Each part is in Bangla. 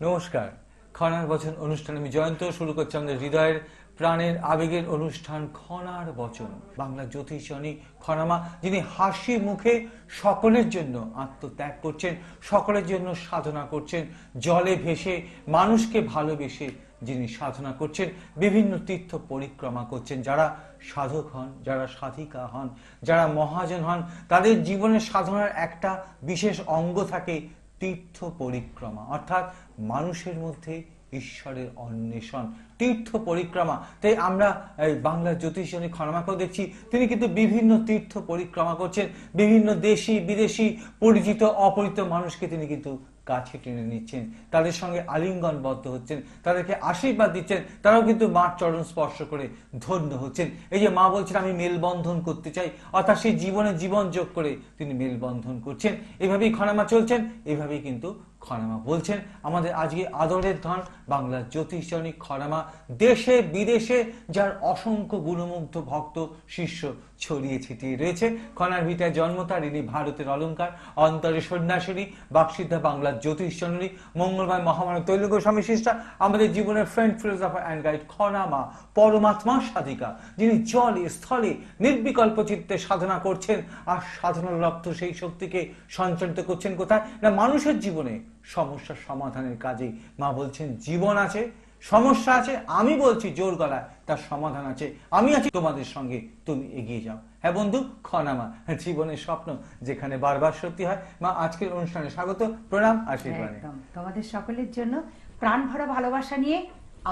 নমস্কার। খনার বচন অনুষ্ঠান আমি জয়ন্ত শুরু করছি আমাদের হৃদয়ের, প্রাণের আবেগের অনুষ্ঠান খনার বচন। বাংলা জ্যোতিষজনী খনামা, যিনি হাসি মুখে সকলের জন্য আত্মত্যাগ করছেন, সকলের জন্য সাধনা করছেন, জলে ভেসে মানুষকে ভালোবেসে যিনি সাধনা করছেন, বিভিন্ন তীর্থ পরিক্রমা করছেন, যারা সাধক হন, যারা সাধিকা হন, যারা মহাজন হন, তাদের জীবনের সাধনার একটা বিশেষ অঙ্গ থাকে তীর্থ পরিক্রমা। অর্থাৎ মানুষের মধ্যে ঈশ্বরের অন্বেষণ, তীর্থ পরিক্রমা। তাই আমরা এই বাংলা জ্যোতিষজনী খনমাকেও দেখছি, তিনি কিন্তু বিভিন্ন তীর্থ পরিক্রমা করছেন, বিভিন্ন দেশি, বিদেশি, পরিচিত, অপরিচিত মানুষকে তিনি কিন্তু কাছে টেনে নিচ্ছেন। তাদের সঙ্গে আলিঙ্গনবদ্ধ হচ্ছেন। তাদেরকে আশীর্বাদ দিচ্ছেন। তারাও কিন্তু মার চরণ স্পর্শ করে ধন্য হচ্ছেন। এই যে মা বলছেন, আমি মেলবন্ধন করতে চাই। অর্থাৎ সেই জীবনে জীবন যোগ করে তিনি মেলবন্ধন করছেন। এভাবেই খনামা চলছেন। এভাবেই কিন্তু খনামা বলছেন, আমাদের আজকে আদরের ধন বাংলা জ্যোতিষজনী খনামা দেশে বিদেশে যার অসংখ্য গুণমুগ্ধ ভক্ত শিষ্য ছড়িয়ে ছিটিয়ে রয়েছে। খনার ভিটায় জন্ম তার, ইনি ভারতের অলঙ্কার অন্তরে সন্ন্যাসিনী, বাকসিদ্ধা বাংলার জ্যোতিষজননী মঙ্গলময় মহামানব তৈল গোস্বামী শিষ্টা আমাদের জীবনের ফ্রেন্ড ফিলোসফার অ্যান্ড গাইড খনামা পরমাত্মা সাধিকা, যিনি জলে, স্থলে, নির্বিকল্প চিত্তে সাধনা করছেন, আর সাধনার রক্ত সেই শক্তিকে সঞ্চালিত করছেন কোথায়? না মানুষের জীবনে? সমস্যার সমাধানের কাজে মা বলছেন জীবন আছে সমস্যা আছে আমি বলছি জোর গলায় তার সমাধান আছে আমি আছি তোমাদের সঙ্গে তুমি এগিয়ে যাও। হ্যাঁ বন্ধু খনামা জীবনের স্বপ্ন যেখানে বারবার সত্যি হয়। মা আজকের অনুষ্ঠানে স্বাগত প্রণাম আশীর্বাদ। তোমাদের সকলের জন্য প্রাণ ভরা ভালোবাসা নিয়ে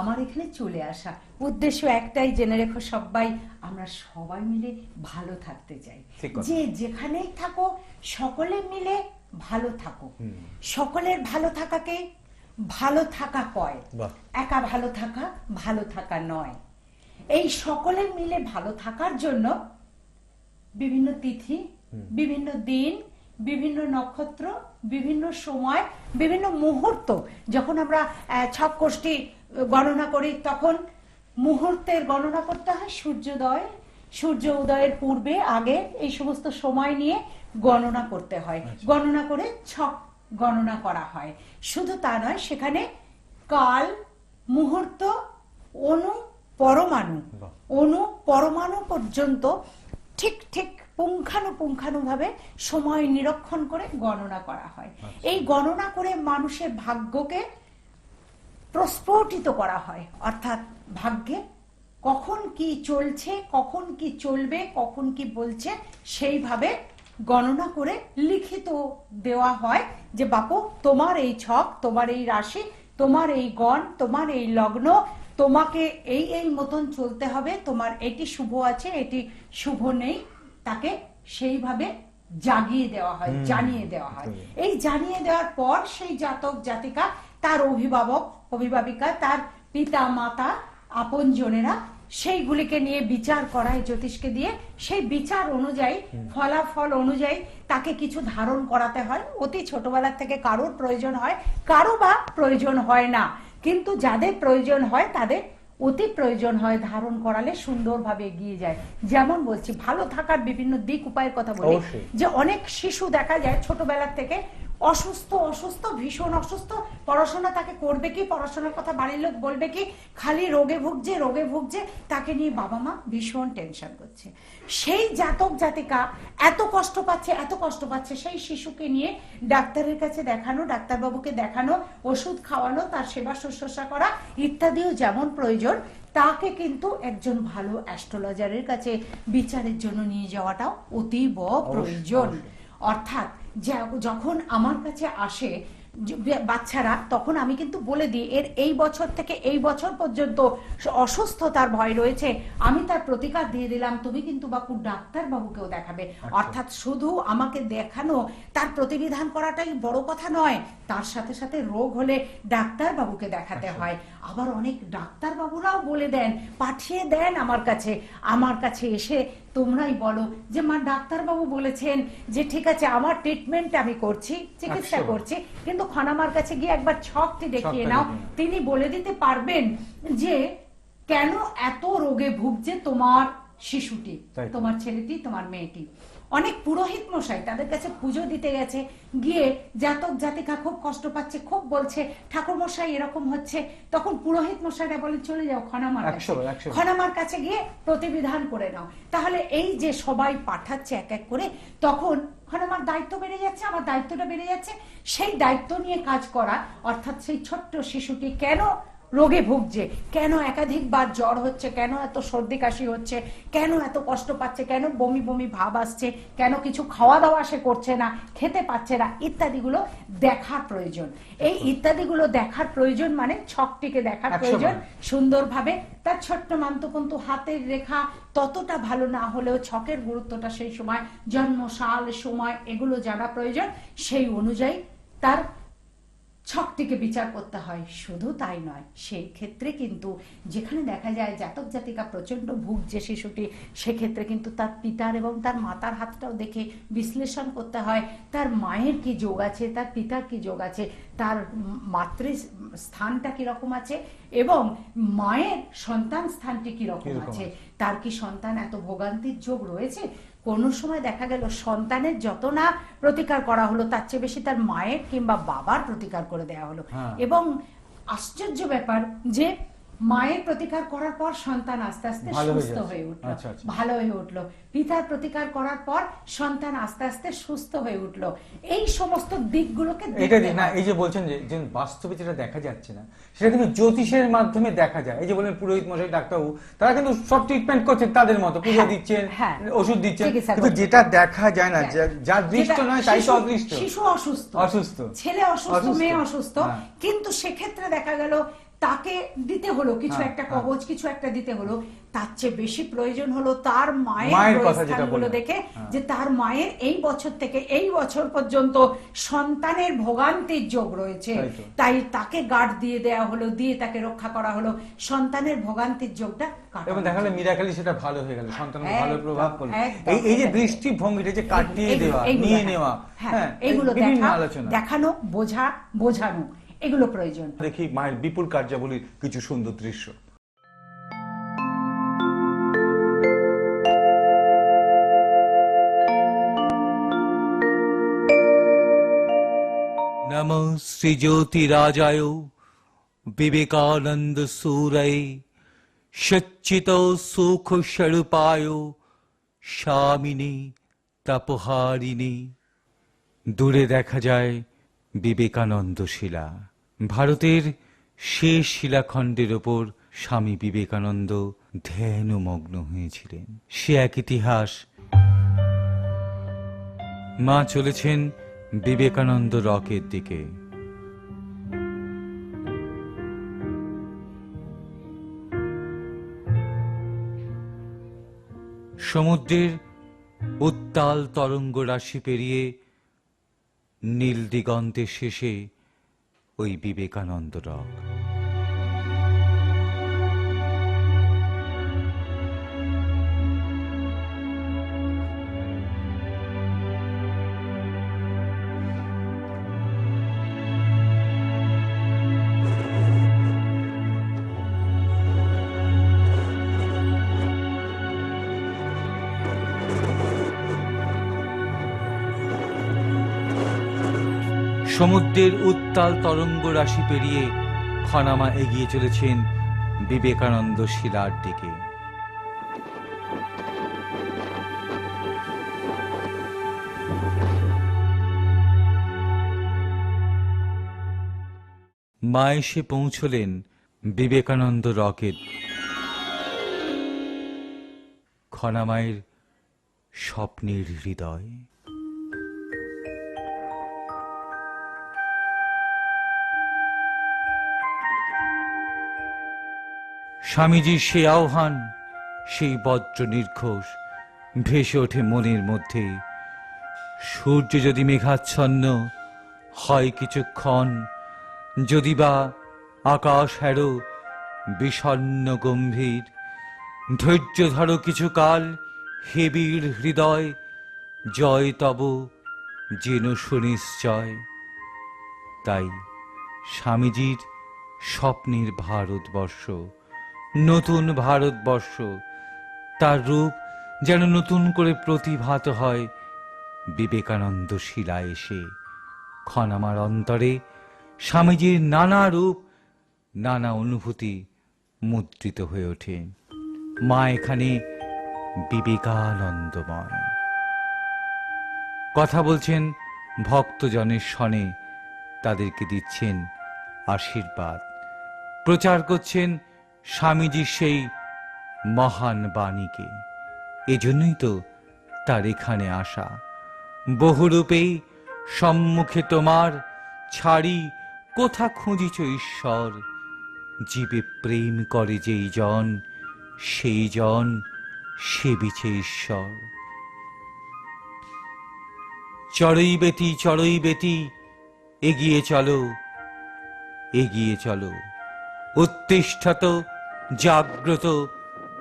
আমার এখানে চলে আসা। উদ্দেশ্য একটাই জেনে রেখো সবাই আমরা সবাই মিলে ভালো থাকতে চাই। যে যেখানেই থাকো সকলে মিলে ভালো থাকো। সকলের ভালো থাকাকে ভালো থাকা কয়। একা ভালো থাকা ভালো থাকা নয়। এই সকলে মিলে ভালো থাকার জন্য বিভিন্ন তিথি বিভিন্ন দিন বিভিন্ন নক্ষত্র বিভিন্ন সময় বিভিন্ন মুহূর্ত যখন আমরা ছক কোষ্ঠী গণনা করি তখন মুহূর্তের গণনা করতে হয় সূর্যোদয় সূর্য উদয়ের পূর্বে আগে এই সমস্ত সময় নিয়ে গণনা করতে হয়। গণনা করে ছক গণনা করা হয়। শুধু তা নয় সেখানে কাল মুহূর্ত অনু পরমাণু। অনু পরমাণু পর্যন্ত ঠিক ঠিক পুঙ্খানুপুঙ্খানুভাবে সময় নিরীক্ষণ করে গণনা করা হয়। এই গণনা করে মানুষের ভাগ্যকে প্রস্ফুটিত করা হয়। অর্থাৎ ভাগ্যে কখন কি চলছে কখন কি চলবে কখন কি বলছে সেইভাবে গণনা করে লিখিত দেওয়া হয় যে বাপু তোমার এই ছক তোমার এই রাশি তোমার এই গণ তোমার এই লগ্ন তোমাকে এই এই মতন চলতে হবে তোমার এটি শুভ আছে এটি শুভ নেই। তাকে সেইভাবে জাগিয়ে দেওয়া হয় জানিয়ে দেওয়া হয়। এই জানিয়ে দেওয়ার পর সেই জাতক জাতিকা তার অভিভাবক অভিভাবিকা তার পিতা মাতা আপনজনেরা সেইগুলিকে নিয়ে বিচার করায় জ্যোতিষকে দিয়ে। সেই বিচার অনুযায়ী ফলাফল অনুযায়ী তাকে কিছু ধারণ করাতে হয়। অতি ছোটবেলা থেকে কারোর প্রয়োজন হয় কারও বা প্রয়োজন হয় না। কিন্তু যাদের প্রয়োজন হয় তাদের অতি প্রয়োজন হয় ধারণ করালে সুন্দরভাবে এগিয়ে যায়। যেমন বলছি ভালো থাকার বিভিন্ন দিক উপায়ের কথা বলি। যে অনেক শিশু দেখা যায় ছোটবেলা থেকে অসুস্থ অসুস্থ ভীষণ অসুস্থ। পড়াশোনা তাকে করবে কি? পড়াশোনার কথা বাড়ির লোক বলবে কি? খালি রোগে ভুগছে রোগে ভুগছে তাকে নিয়ে বাবা মা ভীষণ টেনশন করছে। সেই জাতক জাতিকা এত কষ্ট পাচ্ছে এত কষ্ট পাচ্ছে সেই শিশুকে নিয়ে ডাক্তারের কাছে দেখানো ডাক্তারবাবুকে দেখানো ওষুধ খাওয়ানো তার সেবা শুশ্রূষা করা ইত্যাদিও যেমন প্রয়োজন তাকে কিন্তু একজন ভালো অ্যাস্ট্রোলজারের কাছে বিচারের জন্য নিয়ে যাওয়াটাও অতীব প্রয়োজন। অর্থাৎ যখন আমার কাছে আসে বাচ্চারা তখন আমি কিন্তু বলে দিই এর এই বছর থেকে এই বছর পর্যন্ত অসুস্থতার ভয় রয়েছে। আমি তার প্রতিকার দিয়ে দিলাম তুমি কিন্তু বাপু ডাক্তার বাবুকেও দেখাবে অর্থাৎ শুধু আমাকে দেখানো তার প্রতিবিধান করাটাই বড় কথা নয় তার সাথে সাথে রোগ হলে ডাক্তার বাবুকে দেখাতে হয়। আবার অনেক ডাক্তার বাবুরাও বলে দেন পাঠিয়ে দেন আমার কাছে। আমার কাছে এসে তোমরাই বলো যে মা ডাক্তার বাবু বলেছেন যে ঠিক আছে আমার ট্রিটমেন্ট আমি করছি চিকিৎসা করছি কিন্তু খনামার কাছে গিয়ে একবার ছকটি দেখিয়ে নাও। তিনি বলে দিতে পারবেন যে কেন এত রোগে ভুগছে তোমার শিশুটি তোমার ছেলেটি তোমার মেয়েটি। অনেক পুরোহিত মশাই তাদের কাছে পুজো দিতে গেছে। গিয়ে জাতক জাতিকা খুব কষ্ট পাচ্ছে খুব বলছে ঠাকুর মশাই এরকম হচ্ছে। তখন পুরোহিত মশাইরা বলে চলে যাও খনামার কাছে। খনামার কাছে গিয়ে প্রতিবিধান করে নাও। তাহলে এই যে সবাই পাঠাচ্ছে এক এক করে তখন খনামার দায়িত্ব বেড়ে যাচ্ছে আমার দায়িত্বটা বেড়ে যাচ্ছে। সেই দায়িত্ব নিয়ে কাজ করা অর্থাৎ সেই ছোট্ট শিশুটি কেন রোগে ভুগছে। কেন একাধিকবার জ্বর হচ্ছে? কেন এত সর্দি কাশি হচ্ছে? কেন এত কষ্ট পাচ্ছে? কেন বমি বমি ভাব আসছে? কেন কিছু খাওয়া দাওয়া সে করছে না খেতে পাচ্ছে না? ইত্যাদিগুলো দেখার প্রয়োজন। এই ইত্যাদিগুলো দেখার প্রয়োজন মানে ছকটিকে দেখার প্রয়োজন। সুন্দরভাবে। তার ছোট্ট মান্তপন্তু হাতের রেখা ততটা ভালো না হলেও ছকের গুরুত্বটা সেই সময় জন্ম সাল সময় এগুলো জানা প্রয়োজন। সেই অনুযায়ী তার ছকটিকে বিচার করতে হয় শুধু তাই নয় সেই ক্ষেত্রে কিন্তু যেখানে দেখা যায় জাতক জাতিকা প্রচণ্ড ভুগছে শিশুটি সেক্ষেত্রে কিন্তু তার পিতার এবং তার মাতার হাতটাও দেখে বিশ্লেষণ করতে হয় তার মায়ের কি যোগ আছে তার পিতার কি যোগ আছে তার মাতৃ স্থানটা কীরকম আছে এবং মায়ের সন্তান স্থানটি কীরকম আছে? তার কি সন্তান এত ভোগান্তির যোগ রয়েছে কোনো সময় দেখা গেল সন্তানের যত না প্রতিকার করা হলো তার চেয়ে বেশি তার মায়ের কিংবা বাবার প্রতিকার করে দেওয়া হলো হ্যাঁ। এবং আশ্চর্য ব্যাপার যে মায়ের প্রতিকার করার পর সন্তান আস্তে আস্তে সুস্থ হয়ে উঠল আচ্ছা, আচ্ছা। ভালো হয়ে উঠল পিতার প্রতিকার করার পর সন্তান আস্তে আস্তে সুস্থ হয়ে উঠল এই সমস্ত দিকগুলোকে এটা না এই যে বলছেন যে যে বাস্তবে যেটা দেখা যাচ্ছে না সেটা কিন্তু জ্যোতিষের মাধ্যমে দেখা যায় এই যে বলেন পুরোহিত মশাই ডাক্তারবাবু তারা কিন্তু সব ট্রিটমেন্ট করছেন তাদের মতো পুজো হ্যাঁ, দিচ্ছেন হ্যাঁ। ওষুধ দিচ্ছেন কিন্তু যেটা দেখা যায় না যা- যার দৃষ্ট নয় তাই তো শিশু- অদৃষ্ট শিশু অসুস্থ অসুস্থ। ছেলে অসুস্থ অসুস্থ। মেয়ে অসুস্থ হ্যাঁ। কিন্তু সেক্ষেত্রে দেখা গেল তাকে দিতে হলো কিছু হ্যাঁ, একটা হ্যাঁ। কবচ কিছু একটা দিতে হলো তার চেয়ে বেশি প্রয়োজন হলো তার মায়ের বললেন। দেখে হ্যাঁ। যে তার মায়ের এই বছর থেকে এই বছর পর্যন্ত সন্তানের ভোগান্তির যোগ রয়েছে তাই তাকে গার্ড দিয়ে দেওয়া হলো দিয়ে তাকে রক্ষা করা হলো সন্তানের ভোগান্তির যোগটা এবং দেখা গেল মিরাকালি সেটা ভালো হয়ে গেল সন্তানের ভালো প্রভাব পড়ল এই এই যে। দৃষ্টিভঙ্গিটা যে কাটিয়ে দেওয়া নিয়ে নেওয়া হ্যাঁ, হ্যাঁ এগুলো দেখানো বোঝা বোঝানো এগুলো প্রয়োজন। দেখি মায়ের বিপুল কার্যাবলীর কিছু সুন্দর দৃশ্য। নম শ্রীজ্যোতিরাজায় বিবেকানন্দ সুরয় সচ্চিত সুখ স্বরূপায় স্বামিনী তাপহারিণী। দূরে দেখা যায় বিবেকানন্দ শিলা। ভারতের শেষ শিলাখণ্ডের ওপর স্বামী বিবেকানন্দ ধ্যানমগ্ন হয়েছিলেন। সে এক ইতিহাস। মা চলেছেন বিবেকানন্দ রকের দিকে। সমুদ্রের উত্তাল তরঙ্গ রাশি পেরিয়ে নীল দিগন্তের শেষে ওই বিবেকানন্দ রক। সমুদ্রের উত্তাল তরঙ্গ রাশি পেরিয়ে খনামা এগিয়ে চলেছেন বিবেকানন্দ শিলার দিকে। মা এসে পৌঁছলেন বিবেকানন্দ রকেট। খনামায়ের স্বপ্নের হৃদয়। স্বামীজির সেই আহ্বান, সেই বজ্র নির্ঘোষ, ভেসে ওঠে মনের মধ্যে। সূর্য যদি মেঘাচ্ছন্ন, হয় কিছুক্ষণ, যদি বা আকাশ হ্যারো বিষণ্ন গম্ভীর, ধৈর্য ধরো কিছুকাল হেবির হৃদয়, জয় তব যেন সুনিশ্চয়। তাই স্বামীজির স্বপ্নের ভারতবর্ষ। নতুন ভারতবর্ষ। তার রূপ যেন নতুন করে প্রতিভাত হয়। বিবেকানন্দ শিলা এসে ক্ষণামার অন্তরে স্বামীজির নানা রূপ, নানা অনুভূতি মুদ্রিত হয়ে ওঠে। মা এখানে বিবেকানন্দময়। কথা বলছেন ভক্তজনের সনে। তাদেরকে দিচ্ছেন আশীর্বাদ। প্রচার করছেন স্বামীজির সেই মহান বাণীকে। এজন্যই তো তার এখানে আসা। বহুরূপেই সম্মুখে তোমার ছাড়ি কোথা খুঁজিছ ঈশ্বর? জীবে প্রেম করে যেই জন, সেই জন সেবিছে ঈশ্বর। চড়ই বেটি চড়ই বেটি এগিয়ে চলো এগিয়ে চলো। উত্তিষ্ঠত, জাগ্রত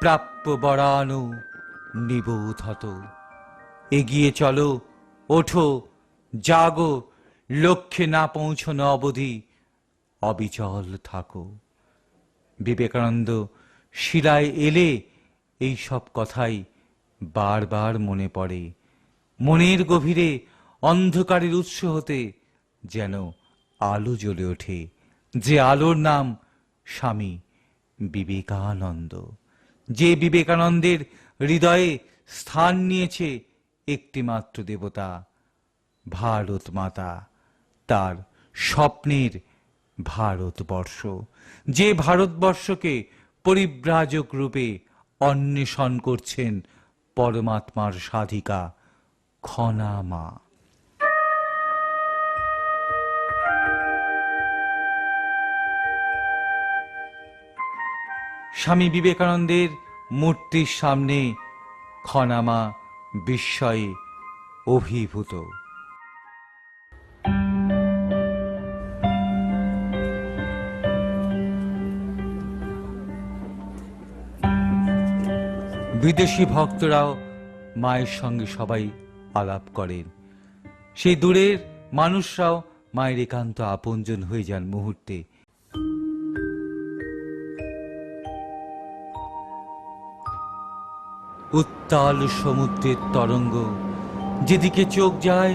প্রাপ্য বরানু নিবোধত। এগিয়ে চলো, ওঠো, জাগো, লক্ষ্যে না পৌঁছনো অবধি অবিচল থাকো। বিবেকানন্দ শিলায় এলে এই সব কথাই বারবার মনে পড়ে। মনের গভীরে অন্ধকারের উৎস হতে যেন আলো জ্বলে ওঠে। যে আলোর নাম স্বামী বিবেকানন্দ। যে বিবেকানন্দের হৃদয়ে স্থান নিয়েছে একটিমাত্র দেবতা, ভারত মাতা, তার স্বপ্নের ভারতবর্ষ। যে ভারতবর্ষকে পরিব্রাজক রূপে অন্বেষণ করছেন পরমাত্মার সাধিকা খনা স্বামী বিবেকানন্দের মূর্তির সামনে খনামা বিস্ময়ে অভিভূত। বিদেশি ভক্তরাও মায়ের সঙ্গে সবাই আলাপ করেন। সেই দূরের মানুষরাও মায়ের একান্ত আপনজন হয়ে যান মুহূর্তে। উত্তাল সমুদ্রের তরঙ্গ, যেদিকে চোখ যায়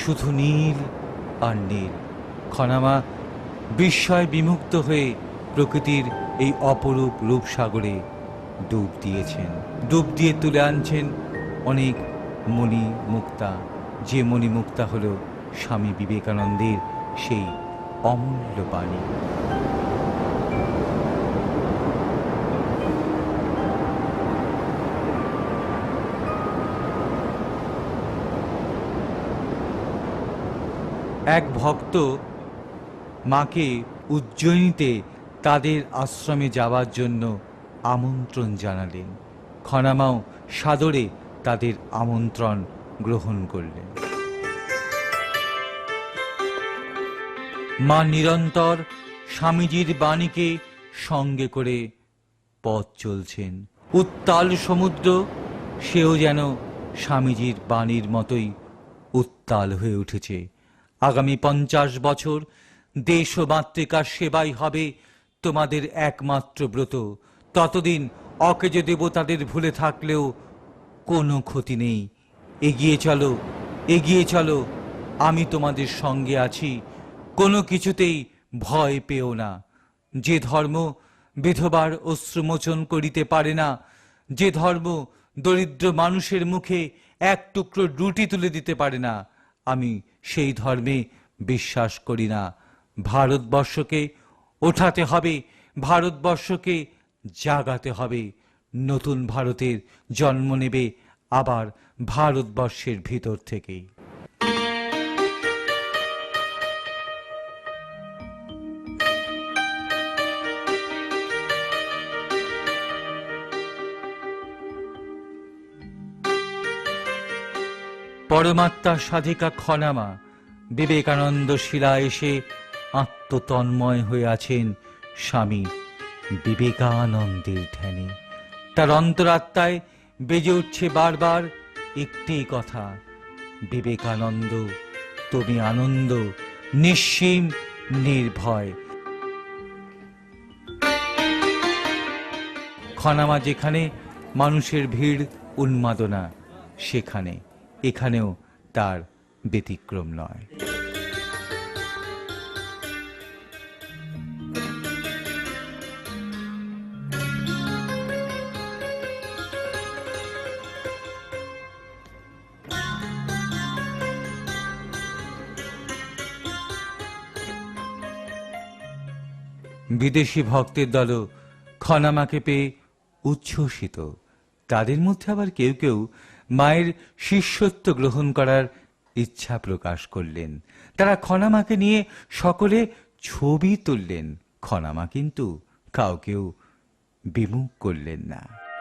শুধু নীল আর নীল। খনামা বিস্ময় বিমুক্ত হয়ে প্রকৃতির এই অপরূপ রূপসাগরে ডুব দিয়েছেন। ডুব দিয়ে তুলে আনছেন অনেক মণি মুক্তা যে মণি মুক্তা হল স্বামী বিবেকানন্দের সেই অমূল্য বাণী এক ভক্ত মাকে উজ্জয়িনীতে তাদের আশ্রমে যাওয়ার জন্য আমন্ত্রণ জানালেন। খনামাও সাদরে তাদের আমন্ত্রণ গ্রহণ করলেন। মা নিরন্তর স্বামীজির বাণীকে সঙ্গে করে পথ চলছেন। উত্তাল সমুদ্র, সেও যেন স্বামীজির বাণীর মতোই উত্তাল হয়ে উঠেছে। আগামী পঞ্চাশ বছর দেশ ও মাতৃকার সেবাই হবে তোমাদের একমাত্র ব্রত। ততদিন অকেজ দেবতাদের ভুলে থাকলেও কোনো ক্ষতি নেই। এগিয়ে চলো এগিয়ে চলো, আমি তোমাদের সঙ্গে আছি। কোনো কিছুতেই ভয় পেও না। যে ধর্ম বিধবার অশ্রুমোচন করিতে পারে না, যে ধর্ম দরিদ্র মানুষের মুখে এক টুকরো রুটি তুলে দিতে পারে না, আমি সেই ধর্মে বিশ্বাস করি না। ভারতবর্ষকে ওঠাতে হবে, ভারতবর্ষকে জাগাতে হবে। নতুন ভারতের জন্ম নেবে আবার ভারতবর্ষের ভিতর থেকেই। পরমাত্মা সাধিকা খনামা। বিবেকানন্দ শিলা এসে আত্মতন্ময় হয়ে আছেন স্বামী বিবেকানন্দের ধ্যানে। তার অন্তরাত্মায় বেজে উঠছে বারবার একটি কথা, বিবেকানন্দ, তুমি আনন্দ, নিঃসীম, নির্ভয়। খনামা যেখানে মানুষের ভিড়, উন্মাদনা সেখানে। এখানেও তার ব্যতিক্রম নয়। বিদেশি ভক্তের দলও খনামাকে পেয়ে উচ্ছ্বসিত। তাদের মধ্যে আবার কেউ কেউ মায়ের শিষ্যত্ব গ্রহণ করার ইচ্ছা প্রকাশ করলেন। তারা খনামাকে নিয়ে সকলে ছবি তুললেন। খনামা কিন্তু কাউকেও বিমুখ করলেন না।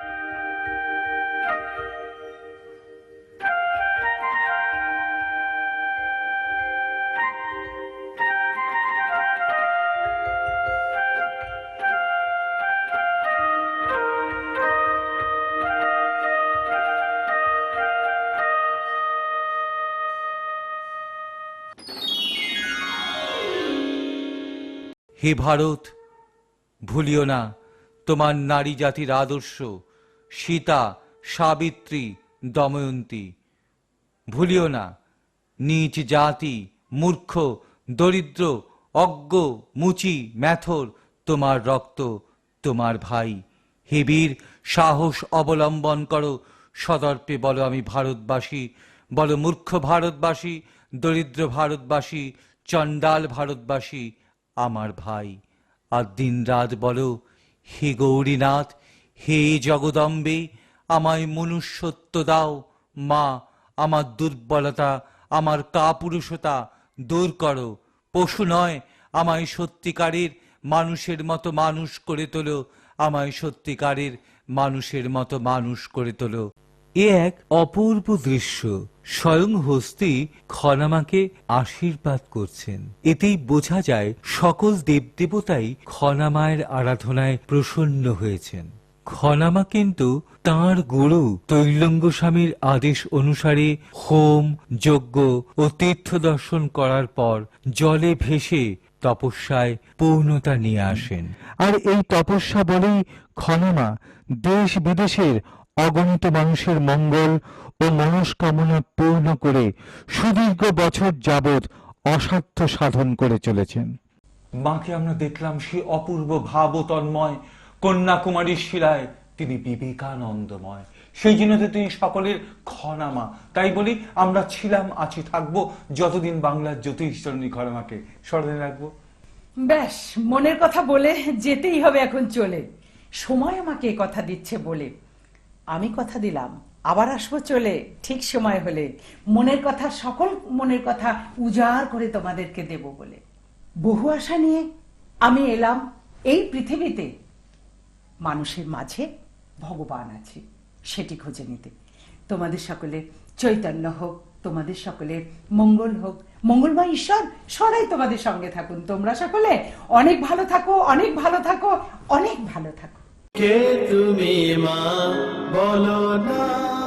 হে ভারত, ভুলিও না, তোমার নারী জাতির আদর্শ, সীতা, সাবিত্রী, দময়ন্তী। ভুলিও না, নিচ জাতি, মূর্খ, দরিদ্র, অজ্ঞ, মুচি, ম্যাথর, তোমার রক্ত, তোমার ভাই। হে বীর, সাহস অবলম্বন করো সদর্পে বলো আমি ভারতবাসী, বলো মূর্খ ভারতবাসী, দরিদ্র ভারতবাসী, চণ্ডাল ভারতবাসী আমার ভাই। আর দিন রাত বলো, হে গৌরীনাথ, হে জগদম্বে, আমায় মনুষ্যত্ব দাও। মা, আমার দুর্বলতা, আমার কাপুরুষতা দূর করো। পশু নয়, আমায় সত্যিকারের মানুষের মতো মানুষ করে তোলো। আমায় সত্যিকারের মানুষের মতো মানুষ করে তোলো। এ এক অপূর্ব দৃশ্য। স্বয়ং হস্তি খনামাকে আশীর্বাদ করছেন। এতেই বোঝা যায় সকল দেবদেবতাই খনামায়ের আরাধনায় প্রসন্ন হয়েছেন। খনামা কিন্তু তাঁর গুরু তৈলঙ্গ স্বামীর আদেশ অনুসারে হোম, যজ্ঞ ও তীর্থ দর্শন করার পর জলে ভেসে তপস্যায় পূর্ণতা নিয়ে আসেন। আর এই তপস্যা বলেই খনামা দেশ বিদেশের অগণিত মানুষের মঙ্গল ও মনস্কামনা পূর্ণ করে সুদীর্ঘ বছর যাবৎ অসাধ্য সাধন করে চলেছেন। মাকে আমরা দেখলাম সে অপূর্ব ভাব তন্ময় কন্যাকুমারীর শিলায় তিনি বিবেকানন্দময়। সেই জন্য তো তিনি সকলের খনামা তাই বলি আমরা ছিলাম আছি থাকব যতদিন বাংলার জ্যোতিষচরণী খনামাকে স্মরণে রাখব। ব্যাস মনের কথা বলে যেতেই হবে এখন চলে। সময় আমাকে কথা দিচ্ছে বলে। আমি কথা দিলাম, আবার আসব চলে, ঠিক সময় হলে। মনের কথা, সকল মনের কথা উজাড় করে তোমাদেরকে দেব বলে। বহু আশা নিয়ে আমি এলাম এই পৃথিবীতে। মানুষের মাঝে ভগবান আছে, সেটি খুঁজে নিতে। তোমাদের সকলে চৈতন্য হোক, তোমাদের সকলে মঙ্গল হোক। মঙ্গলময় ঈশ্বর সদাই তোমাদের সঙ্গে থাকুন। তোমরা সকলে অনেক ভালো থাকো, অনেক ভালো থাকো, অনেক ভালো থাকো। কে তুমি মা? বলো না।